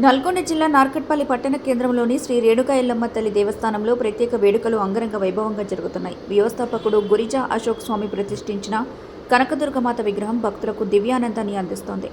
నల్గొండ జిల్లా నార్కట్పల్లి పట్టణ కేంద్రంలోని శ్రీ రేణుకా ఎల్లమ్మ తల్లి దేవస్థానంలో ప్రత్యేక వేడుకలు అంగరంగ వైభవంగా జరుగుతున్నాయి. వ్యవస్థాపకుడు గురిజా అశోక్ స్వామి ప్రతిష్ఠించిన కనకదుర్గమాత విగ్రహం భక్తులకు దివ్యానందాన్ని అందిస్తోంది.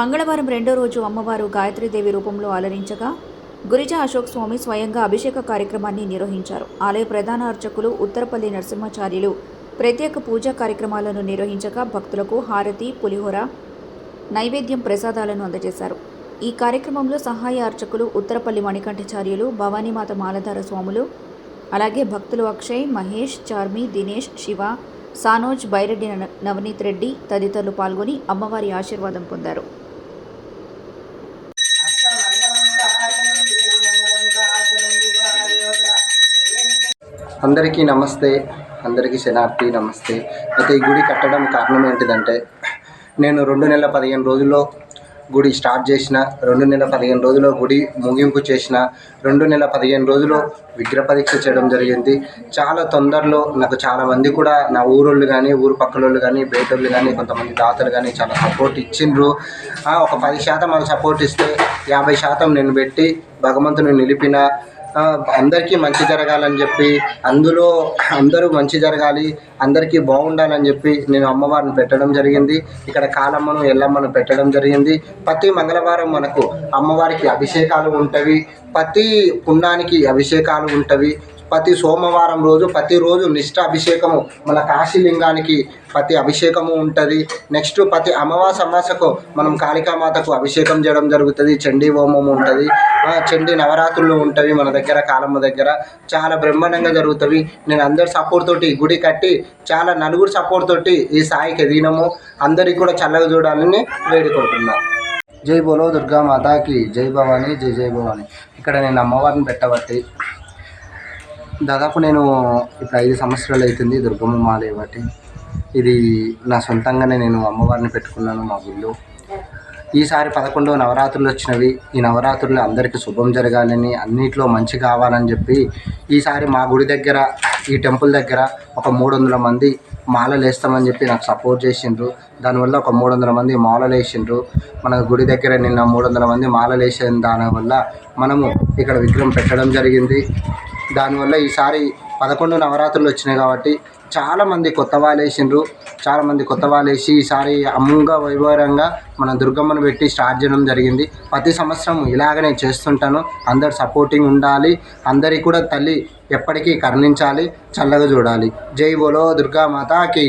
మంగళవారం రెండో రోజు అమ్మవారు గాయత్రీదేవి రూపంలో అలరించగా గురిజా అశోక్ స్వామి స్వయంగా అభిషేక కార్యక్రమాన్ని నిర్వహించారు. ఆలయ ప్రధాన అర్చకులు ఉత్తరపల్లి నరసింహాచార్యులు ప్రత్యేక పూజా కార్యక్రమాలను నిర్వహించగా భక్తులకు హారతి పులిహోర నైవేద్యం ప్రసాదాలను అందజేశారు. ఈ కార్యక్రమంలో సహాయ అర్చకులు ఉత్తరపల్లి మణికంఠచార్యులు భవానీమాత మాలధార స్వాములు అలాగే భక్తులు అక్షయ్ మహేష్ చార్మి దినేష్ శివ సానోజ్ బైరెడ్డి నవనీత్ రెడ్డి తదితరులు పాల్గొని అమ్మవారి ఆశీర్వాదం పొందారు. అందరికీ నమస్తే అందరికీ శనార్థి నమస్తే. అయితే ఈ గుడి కట్టడం కారణం ఏంటిదంటే నేను రెండు నెలల పదిహేను రోజుల్లో గుడి స్టార్ట్ చేసిన రెండు నెల పదిహేను రోజుల్లో గుడి ముగింపు చేసిన రెండు నెల పదిహేను రోజులు విగ్రహ పరీక్ష చేయడం జరిగింది. చాలా తొందరలో నాకు చాలా మంది కూడా నా ఊరోళ్ళు కానీ ఊరు పక్కలోళ్ళు కానీ బయటోళ్ళు కానీ కొంతమంది దాతలు కానీ చాలా సపోర్ట్ ఇచ్చిండ్రు. ఆ, ఒక పది శాతం వాళ్ళు సపోర్ట్ ఇస్తే యాభై శాతం నేను పెట్టి భగవంతుని నిలిపిన అందరికీ మంచి జరగాలని చెప్పి అందులో అందరూ మంచి జరగాలి అందరికీ బాగుండాలని చెప్పి నేను అమ్మవారిని పెట్టడం జరిగింది. ఇక్కడ కాలమ్మను ఎల్లమ్మను పెట్టడం జరిగింది. ప్రతి మంగళవారం మనకు అమ్మవారికి అభిషేకాలు ఉంటవి ప్రతి పుణ్యానికి అభిషేకాలు ఉంటవి. ప్రతి సోమవారం రోజు ప్రతిరోజు నిష్ఠ అభిషేకము. మన కాశీలింగానికి ప్రతి అభిషేకము ఉంటుంది. నెక్స్ట్ ప్రతి అమావాస అమాసకు మనం కాళికామాతకు అభిషేకం చేయడం జరుగుతుంది. చండీ హోమం ఉంటుంది. చండీ నవరాత్రులు ఉంటుంది మన దగ్గర కాలమ్మ దగ్గర. చాలా బ్రహ్మాండంగా జరుగుతుంది నేను అందరి సపోర్ట్ తోటి గుడి కట్టి చాలా నలుగురు సపోర్ట్ తోటి ఈ సాయికి ఎదిగినాము అందరికీ కూడా చల్లగా చూడాలని వేడుకుంటున్నాను జై బోలో దుర్గా మాతాకి జై భవాని జై జై భవాని. ఇక్కడ నేను అమ్మవారిని పెట్టబట్టి దాదాపు నేను ఇప్పుడు ఐదు సంవత్సరాలు అవుతుంది దుర్గమ్మ మాల ఇవ్వటి. ఇది నా సొంతంగానే నేను అమ్మవారిని పెట్టుకున్నాను మా గుళ్ళో ఈసారి పదకొండవ నవరాత్రులు వచ్చినవి. ఈ నవరాత్రులు అందరికీ శుభం జరగాలని అన్నిట్లో మంచి కావాలని చెప్పి ఈసారి మా గుడి దగ్గర ఈ టెంపుల్ దగ్గర ఒక మూడు వందల మంది మాలలు వేస్తామని చెప్పి నాకు సపోర్ట్ చేసిండ్రు. దానివల్ల ఒక మూడు వందల మంది మాలలు వేసిండ్రు. మన గుడి దగ్గర నిన్న మూడు వందల మంది మాలలు వేసిన దానివల్ల మనము ఇక్కడ విగ్రహం పెట్టడం జరిగింది. దానివల్ల ఈసారి పదకొండు నవరాత్రులు వచ్చినాయి కాబట్టి చాలామంది కొత్త వాళ్ళు వేసిండ్రు. చాలామంది కొత్త వాళ్ళు వేసి ఈసారి అమ్ముగా వైభవంగా మన దుర్గమ్మను పెట్టి స్టార్ట్ చేయడం జరిగింది. ప్రతి సంవత్సరం ఇలాగనే చేస్తుంటాను. అందరు సపోర్టింగ్ ఉండాలి. అందరికీ కూడా తల్లి ఎప్పటికీ కరుణించాలి. చల్లగా చూడాలి. జై బోలో దుర్గామాతకి.